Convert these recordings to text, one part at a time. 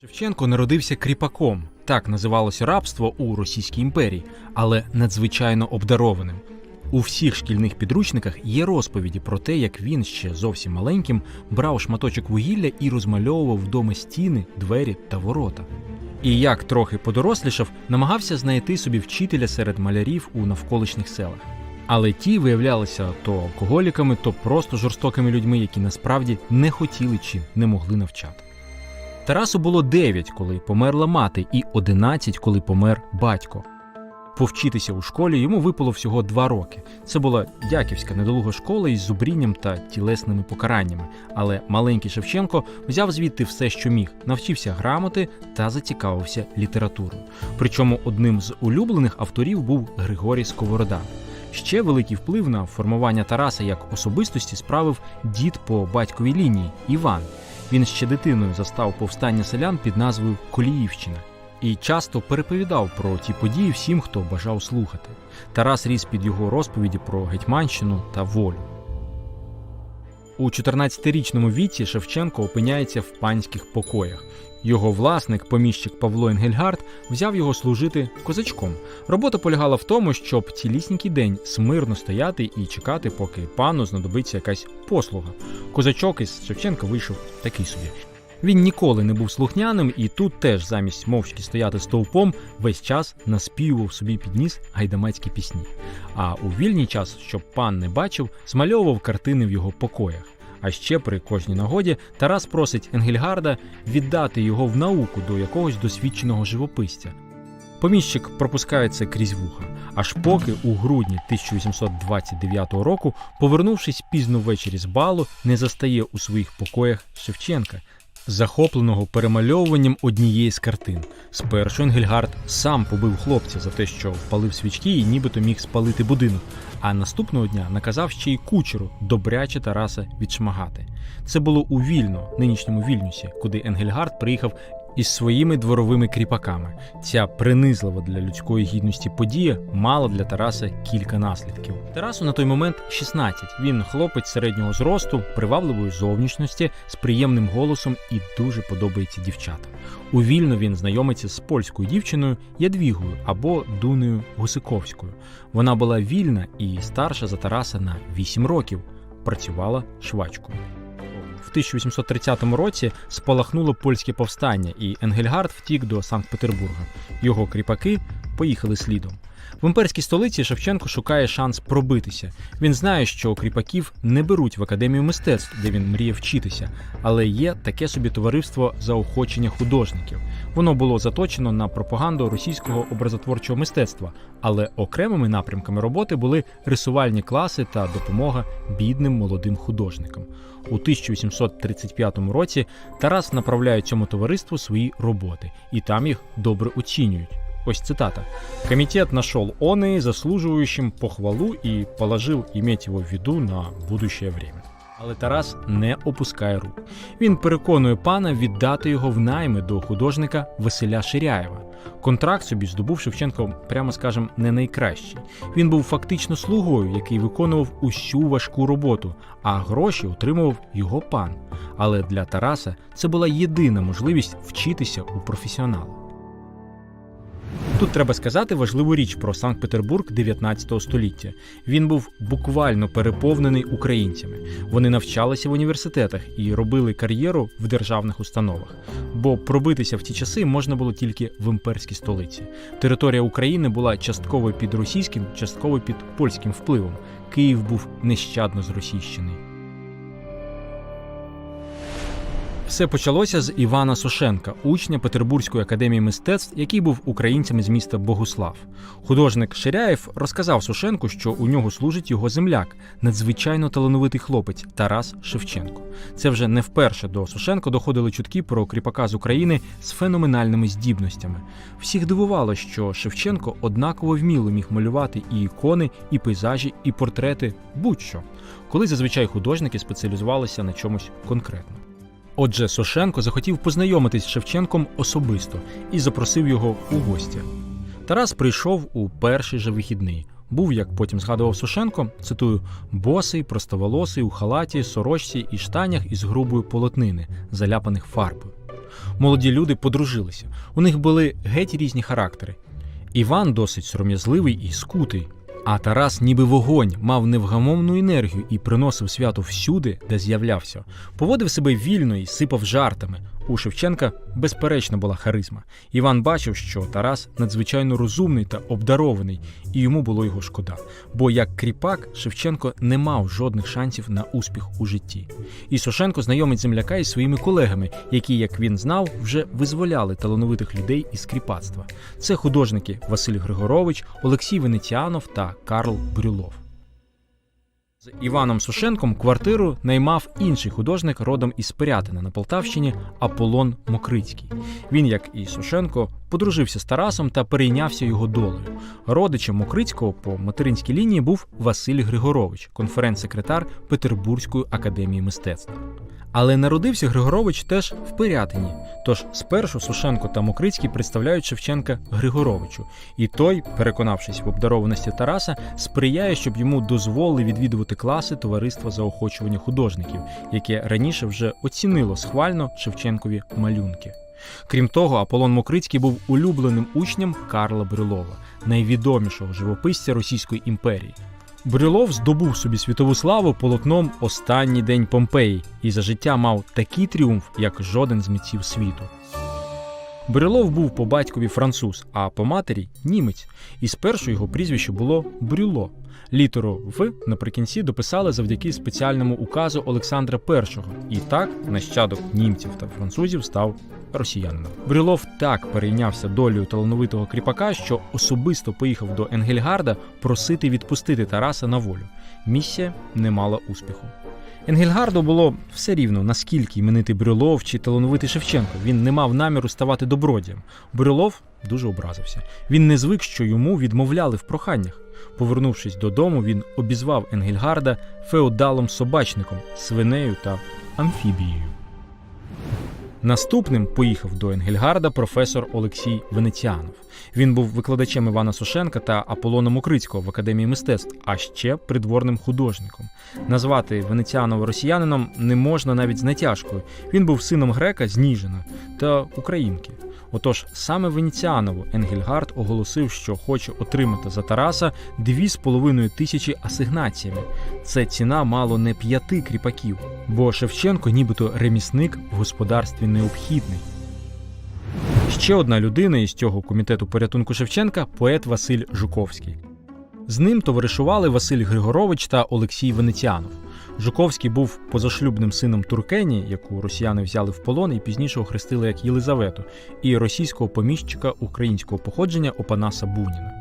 Шевченко народився кріпаком. Так називалося рабство у Російській імперії, але надзвичайно обдарованим. У всіх шкільних підручниках є розповіді про те, як він ще зовсім маленьким брав шматочок вугілля і розмальовував вдома стіни, двері та ворота. І як трохи подорослішав, намагався знайти собі вчителя серед малярів у навколишніх селах. Але ті виявлялися то алкоголіками, то просто жорстокими людьми, які насправді не хотіли чи не могли навчати. Тарасу було 9, коли померла мати, і 11, коли помер батько. Повчитися у школі йому випало всього два роки. Це була дяківська недолуга школа із зубрінням та тілесними покараннями. Але маленький Шевченко взяв звідти все, що міг, навчився грамоти та зацікавився літературою. Причому одним з улюблених авторів був Григорій Сковорода. Ще великий вплив на формування Тараса як особистості справив дід по батьковій лінії Іван. Він ще дитиною застав повстання селян під назвою Коліївщина і часто переповідав про ті події всім, хто бажав слухати. Тарас ріс під його розповіді про Гетьманщину та волю. У 14-річному віці Шевченко опиняється в панських покоях. Його власник, поміщик Павло Енгельгард, взяв його служити козачком. Робота полягала в тому, щоб ціліснький день смирно стояти і чекати, поки пану знадобиться якась послуга. Козачок із Шевченка вийшов такий собі. Він ніколи не був слухняним, і тут теж замість мовчки стояти стовпом весь час наспівував собі під ніс гайдамацькі пісні. А у вільний час, щоб пан не бачив, змальовував картини в його покоях. А ще при кожній нагоді Тарас просить Енгельгарда віддати його в науку до якогось досвідченого живописця. Поміщик пропускає це крізь вуха, аж поки у грудні 1829 року, повернувшись пізно ввечері з балу, не застає у своїх покоях Шевченка, захопленого перемальовуванням однієї з картин. Спершу Енгельгард сам побив хлопця за те, що впалив свічки і нібито міг спалити будинок. А наступного дня наказав ще й кучеру добряче Тараса відшмагати. Це було у Вільно, нинішньому Вільнюсі, куди Енгельгард приїхав із своїми дворовими кріпаками. Ця принизлива для людської гідності подія мала для Тараса кілька наслідків. Тарасу на той момент 16. Він хлопець середнього зросту, привабливої зовнішності, з приємним голосом і дуже подобається дівчатам. У вільно він знайомиться з польською дівчиною Ядвігою або Дунею Гусиковською. Вона була вільна і старша за Тараса на 8 років. Працювала швачкою. В 1830 році спалахнуло польське повстання, і Енгельгард втік до Санкт-Петербурга. Його кріпаки поїхали слідом. В імперській столиці Шевченко шукає шанс пробитися. Він знає, що кріпаків не беруть в академію мистецтв, де він мріє вчитися, але є таке собі товариство заохочення художників. Воно було заточено на пропаганду російського образотворчого мистецтва, але окремими напрямками роботи були рисувальні класи та допомога бідним молодим художникам. У 1835 році Тарас направляє цьому товариству свої роботи, і там їх добре оцінюють. Ось цитата. «Комитет нашел он заслуживающим похвалу и положил иметь его в виду на будущее время. Але Тарас не опускає рук. Він переконує пана віддати його в найми до художника Василя Ширяєва. Контракт собі здобув Шевченко, прямо скажем, не найкращий. Він був фактично слугою, який виконував усю важку роботу, а гроші отримував його пан. Але для Тараса це була єдина можливість вчитися у професіонала. Тут треба сказати важливу річ про Санкт-Петербург 19 століття. Він був буквально переповнений українцями. Вони навчалися в університетах і робили кар'єру в державних установах. Бо пробитися в ті часи можна було тільки в імперській столиці. Територія України була частково під російським, частково під польським впливом. Київ був нещадно зросійщений. Все почалося з Івана Сошенка, учня Петербурзької академії мистецтв, який був українцем з міста Богуслав. Художник Ширяєв розказав Сошенку, що у нього служить його земляк, надзвичайно талановитий хлопець Тарас Шевченко. Це вже не вперше до Сошенко доходили чутки про кріпака з України з феноменальними здібностями. Всіх дивувало, що Шевченко однаково вміло міг малювати і ікони, і пейзажі, і портрети, будь-що, коли зазвичай художники спеціалізувалися на чомусь конкретному. Отже, Сошенко захотів познайомитись з Шевченком особисто і запросив його у гості. Тарас прийшов у перший же вихідний. Був, як потім згадував Сушенко, цитую, босий, простоволосий у халаті, сорочці і штанях із грубої полотнини, заляпаних фарбою. Молоді люди подружилися. У них були геть різні характери. Іван досить сором'язливий і скутий. А Тарас, ніби вогонь, мав невгамовну енергію і приносив свято всюди, де з'являвся. Поводив себе вільно і сипав жартами. У Шевченка безперечно була харизма. Іван бачив, що Тарас надзвичайно розумний та обдарований, і йому було його шкода. Бо як кріпак Шевченко не мав жодних шансів на успіх у житті. І Сошенко знайомить земляка із своїми колегами, які, як він знав, вже визволяли талановитих людей із кріпацтва. Це художники Василь Григорович, Олексій Венеціанов та Карл Брюлов. З Іваном Сушенком квартиру наймав інший художник родом із Пирятина на Полтавщині Аполлон Мокрицький. Він, як і Сушенко, подружився з Тарасом та перейнявся його долею. Родичем Мокрицького по материнській лінії був Василь Григорович, конференц-секретар Петербурзької академії мистецтв. Але народився Григорович теж в Пирятині. Тож спершу Сушенко та Мокрицький представляють Шевченка Григоровичу, і той, переконавшись в обдарованості Тараса, сприяє, щоб йому дозволили відвідувати класи товариства заохочування художників, яке раніше вже оцінило схвально Шевченкові малюнки. Крім того, Аполлон Мокрицький був улюбленим учнем Карла Брюлова, найвідомішого живописця Російської імперії. Брюлов здобув собі світову славу полотном Останній день Помпеї і за життя мав такий тріумф, як жоден з митців світу. Брюлов був по батькові француз, а по матері німець, і спершу його прізвище було Брюло. Літеру В наприкінці дописали завдяки спеціальному указу Олександра І, і так нащадок німців та французів став росіянином. Брюлов так перейнявся долею талановитого кріпака, що особисто поїхав до Енгельгарда просити відпустити Тараса на волю. Місія не мала успіху. Енгельгарду було все рівно, наскільки іменитий Брюлов чи талановитий Шевченко. Він не мав наміру ставати добродієм. Брюлов дуже образився. Він не звик, що йому відмовляли в проханнях. Повернувшись додому, він обізвав Енгельгарда феодалом-собачником, свинею та амфібією. Наступним поїхав до Енгельгарда професор Олексій Венеціанов. Він був викладачем Івана Сушенка та Аполлона Мокрицького в академії мистецтв, а ще придворним художником. Назвати Венеціанова росіянином не можна навіть з натяжкою. Він був сином грека з Ніжина та українки. Отож, саме Венеціанову Енгельгард оголосив, що хоче отримати за Тараса дві з половиною тисячі асигнаціями. Це ціна мало не п'яти кріпаків, бо Шевченко, нібито ремісник в господарстві необхідний. Ще одна людина із цього комітету порятунку Шевченка поет Василь Жуковський. З ним товаришували Василь Григорович та Олексій Венеціанов. Жуковський був позашлюбним сином Туркені, яку росіяни взяли в полон і пізніше охрестили як Єлизавету, і російського поміщика українського походження Опанаса Буніна.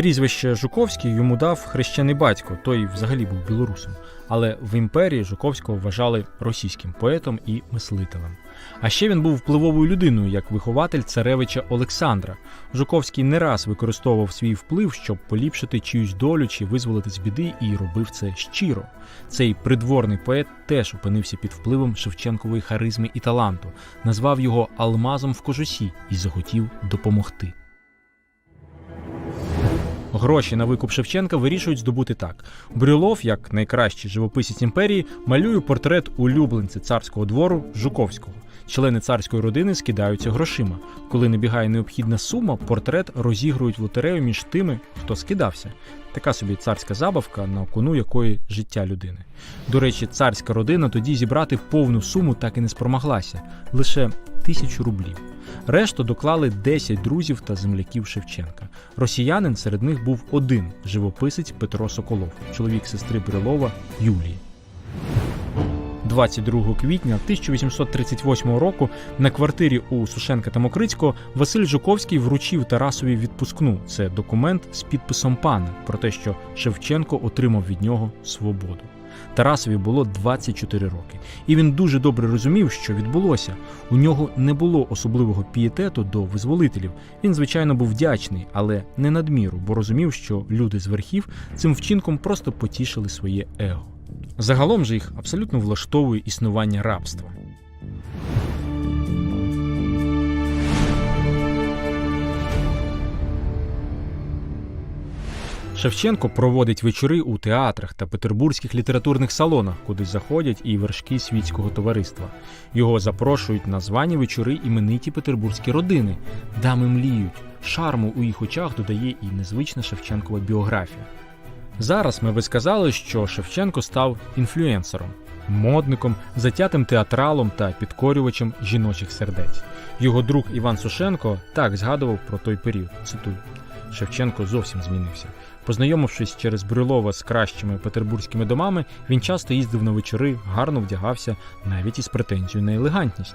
Прізвище Жуковський йому дав хрещений батько, той взагалі був білорусом. Але в імперії Жуковського вважали російським поетом і мислителем. А ще він був впливовою людиною як вихователь царевича Олександра. Жуковський не раз використовував свій вплив, щоб поліпшити чиюсь долю чи визволити з біди, і робив це щиро. Цей придворний поет теж опинився під впливом Шевченкової харизми і таланту, назвав його алмазом в кожусі і захотів допомогти. Гроші на викуп Шевченка вирішують здобути так. Брюлов, як найкращий живописець імперії, малює портрет улюбленця царського двору Жуковського. Члени царської родини скидаються грошима. Коли набігає необхідна сума, портрет розігрують в лотерею між тими, хто скидався. Така собі царська забавка, на кону якої життя людини. До речі, царська родина тоді зібрати повну суму так і не спромоглася лише тисячу рублів. Решту доклали 10 друзів та земляків Шевченка. Росіянин серед них був один живописець Петро Соколов, чоловік сестри Брилова Юлії. 22 квітня 1838 року на квартирі у Сушенка та Мокрицького Василь Жуковський вручив Тарасові відпускну. Це документ з підписом пана про те, що Шевченко отримав від нього свободу. Тарасові було 24 роки, і він дуже добре розумів, що відбулося. У нього не було особливого пієтету до визволителів. Він, звичайно, був вдячний, але не надміру, бо розумів, що люди з верхів цим вчинком просто потішили своє его. Загалом же їх абсолютно влаштовує існування рабства. Шевченко проводить вечори у театрах та петербурзьких літературних салонах, куди заходять і вершки світського товариства. Його запрошують на звані вечори імениті петербурзькі родини. Дами мліють. Шарму у їх очах додає і незвична Шевченкова біографія. Зараз ми би сказали, що Шевченко став інфлюенсером, модником, затятим театралом та підкорювачем жіночих сердець. Його друг Іван Сушенко так згадував про той період. Цитую. Шевченко зовсім змінився. Познайомившись через Брюлова з кращими петербурзькими домами, він часто їздив на вечори, гарно вдягався, навіть із претензією на елегантність.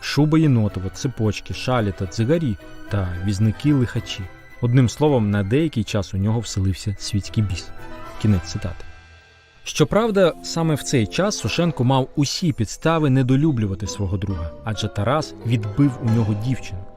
Шуба єнотова, цепочки, шалі та цигарі та візники лихачі. Одним словом, на деякий час у нього вселився світський біс. Кінець цитати. Щоправда, саме в цей час Сушенко мав усі підстави недолюблювати свого друга, адже Тарас відбив у нього дівчину.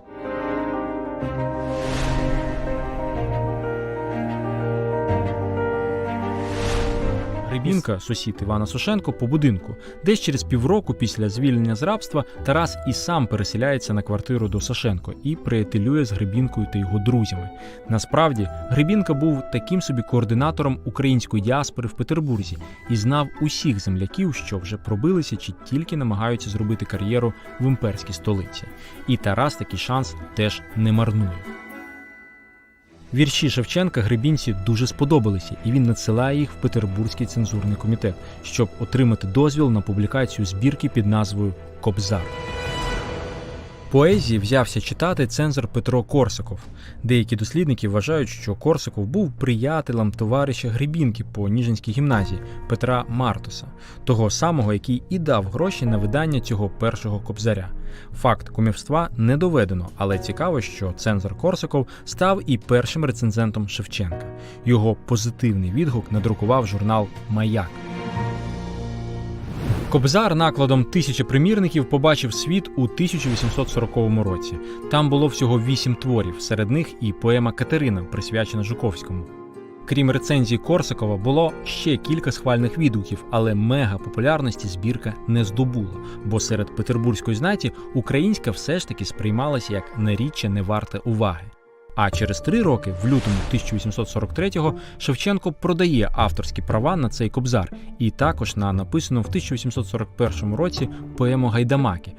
Гребінка, сусід Івана Сушенко, по будинку. Десь через півроку після звільнення з рабства Тарас і сам переселяється на квартиру до Сашенко і приятелює з Гребінкою та його друзями. Насправді, Гребінка був таким собі координатором української діаспори в Петербурзі і знав усіх земляків, що вже пробилися чи тільки намагаються зробити кар'єру в імперській столиці. І Тарас такий шанс теж не марнує. Вірші Шевченка Гребінці дуже сподобалися, і він надсилає їх в Петербурзький цензурний комітет, щоб отримати дозвіл на публікацію збірки під назвою Кобзар. Поезії взявся читати цензор Петро Корсаков. Деякі дослідники вважають, що Корсаков був приятелем товариша Гребінки по Ніжинській гімназії Петра Мартуса, того самого, який і дав гроші на видання цього першого кобзаря. Факт кумівства не доведено, але цікаво, що цензор Корсаков став і першим рецензентом Шевченка. Його позитивний відгук надрукував журнал Маяк. Кобзар накладом тисячі примірників побачив світ у 1840 році. Там було всього вісім творів, серед них і поема Катерина, присвячена Жуковському. Крім рецензії Корсакова, було ще кілька схвальних відгуків, але мега популярності збірка не здобула, бо серед петербурзької знаті українська все ж таки сприймалася як наріччя не варте уваги. А через три роки, в лютому 1843-го, Шевченко продає авторські права на цей кобзар і також на написану в 1841 році поему Гайдамаки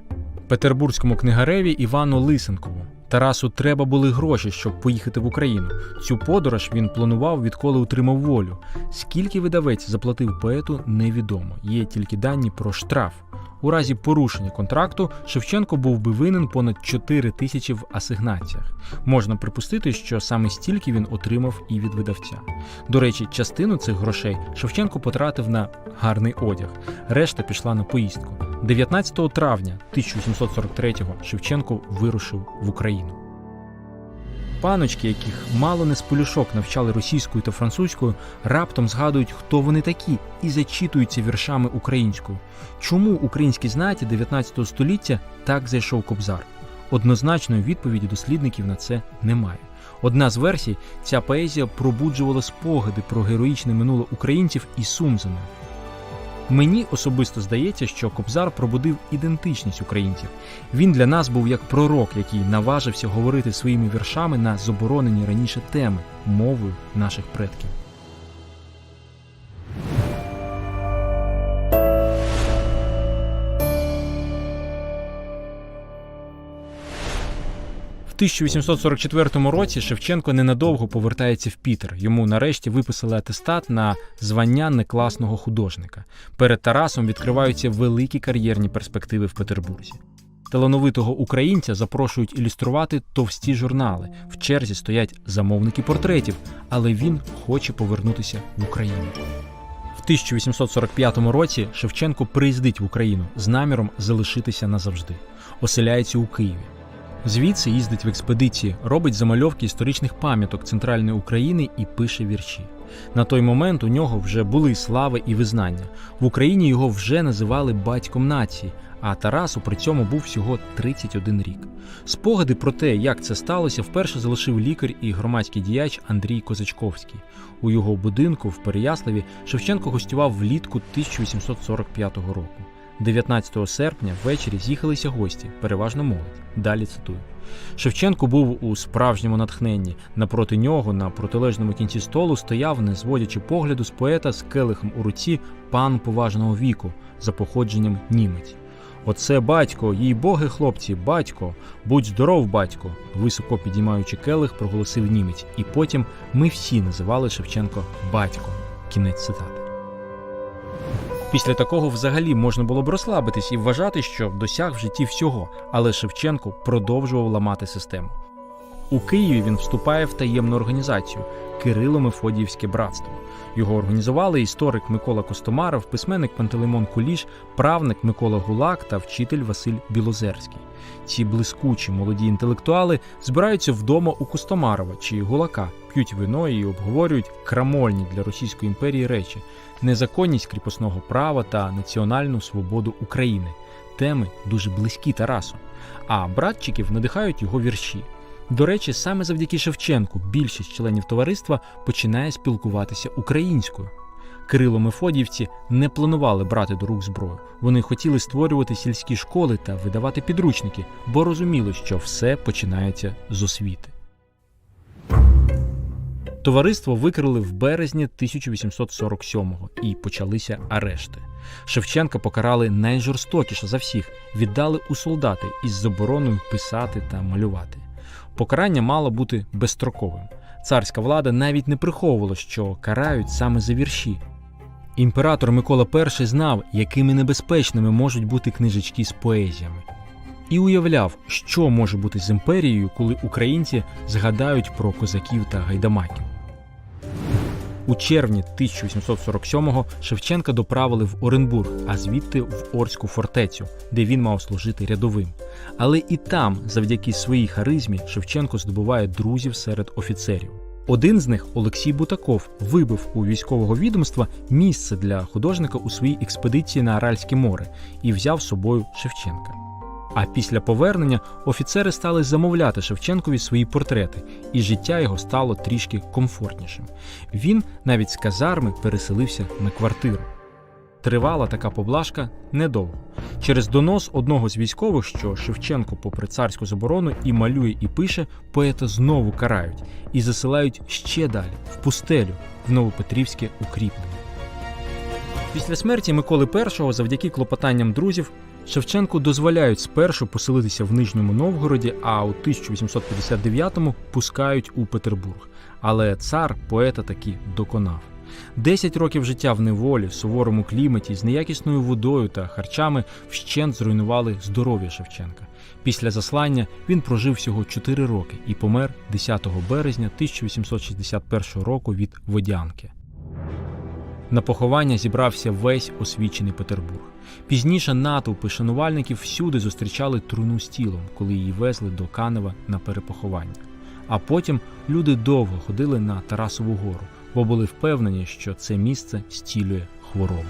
петербурзькому книгареві Івану Лисенкову. Тарасу треба були гроші, щоб поїхати в Україну. Цю подорож він планував, відколи отримав волю. Скільки видавець заплатив поету, невідомо. Є тільки дані про штраф. У разі порушення контракту Шевченко був би винен понад 4 тисячі в асигнаціях. Можна припустити, що саме стільки він отримав і від видавця. До речі, частину цих грошей Шевченко потратив на гарний одяг, решта пішла на поїздку. 19 травня 1843-го Шевченко вирушив в Україну. Паночки, яких мало не з полюшок навчали російською та французькою, раптом згадують, хто вони такі, і зачитуються віршами українською. Чому українській знаті 19 століття так зайшов кобзар? Однозначної відповіді дослідників на це немає. Одна з версій, ця поезія пробуджувала спогади про героїчне минуле українців і сум за ним. Мені особисто здається, що Кобзар пробудив ідентичність українців. Він для нас був як пророк, який наважився говорити своїми віршами на заборонені раніше теми мовою наших предків. В 1844 році Шевченко ненадовго повертається в Пітер. Йому нарешті виписали атестат на звання некласного художника. Перед Тарасом відкриваються великі кар'єрні перспективи в Петербурзі. Талановитого українця запрошують ілюструвати товсті журнали. В черзі стоять замовники портретів, але він хоче повернутися в Україну. В 1845 році Шевченко приїздить в Україну з наміром залишитися назавжди. Оселяється у Києві. Звідси їздить в експедиції, робить замальовки історичних пам'яток центральної України і пише вірші. На той момент у нього вже були слава і визнання. В Україні його вже називали батьком нації, а Тарасу при цьому був всього 31 рік. Спогади про те, як це сталося, вперше залишив лікар і громадський діяч Андрій Козачковський. У його будинку в Переяславі Шевченко гостював влітку 1845 року. 19 серпня ввечері з'їхалися гості, переважно молодь. Далі цитую. Шевченко був у справжньому натхненні. Напроти нього, на протилежному кінці столу, стояв, не зводячи погляду з поета з келихом у руці пан поважного віку за походженням німець. Оце батько, їй боги, хлопці, батько, будь здоров, батько, високо підіймаючи келих, проголосив німець, і потім ми всі називали Шевченко батько. Кінець цитати. Після такого взагалі можна було б розслабитись і вважати, що досяг в житті всього, але Шевченко продовжував ламати систему. У Києві він вступає в таємну організацію Кирило-Мефодіївське братство. Його організували історик Микола Костомаров, письменник Пантелеймон Куліш, правник Микола Гулак та вчитель Василь Білозерський. Ці блискучі молоді інтелектуали збираються вдома у Костомарова чи Гулака, п'ють вино і обговорюють крамольні для Російської імперії речі, незаконність кріпосного права та національну свободу України. Теми дуже близькі Тарасу. А братчиків надихають його вірші. До речі, саме завдяки Шевченку більшість членів товариства починає спілкуватися українською. Кирило Мефодіївці не планували брати до рук зброю. Вони хотіли створювати сільські школи та видавати підручники, бо розуміли, що все починається з освіти. Товариство викрили в березні 1847-го і почалися арешти. Шевченка покарали найжорстокіше за всіх, віддали у солдати із забороною писати та малювати. Покарання мало бути безстроковим. Царська влада навіть не приховувала, що карають саме за вірші. Імператор Микола І знав, якими небезпечними можуть бути книжечки з поезіями, і уявляв, що може бути з імперією, коли українці згадають про козаків та гайдамаків. У червні 1847-го Шевченка доправили в Оренбург, а звідти в Орську фортецю, де він мав служити рядовим. Але і там, завдяки своїй харизмі, Шевченко здобуває друзів серед офіцерів. Один з них, Олексій Бутаков, вибив у військового відомства місце для художника у своїй експедиції на Аральське море і взяв з собою Шевченка. А після повернення офіцери стали замовляти Шевченкові свої портрети, і життя його стало трішки комфортнішим. Він навіть з казарми переселився на квартиру. Тривала така поблажка недовго. Через донос одного з військових, що Шевченко, попри царську заборону, і малює, і пише, поета знову карають і засилають ще далі, в пустелю, в Новопетрівське укріплення. Після смерті Миколи І, завдяки клопотанням друзів, Шевченку дозволяють спершу поселитися в Нижньому Новгороді, а у 1859-му пускають у Петербург. Але цар поета таки доконав. Десять років життя в неволі, суворому кліматі, з неякісною водою та харчами вщент зруйнували здоров'я Шевченка. Після заслання він прожив всього 4 роки і помер 10 березня 1861 року від водянки. На поховання зібрався весь освічений Петербург. Пізніше натовпи шанувальників всюди зустрічали труну з тілом, коли її везли до Канева на перепоховання. А потім люди довго ходили на Тарасову гору, бо були впевнені, що це місце стілює хворобу.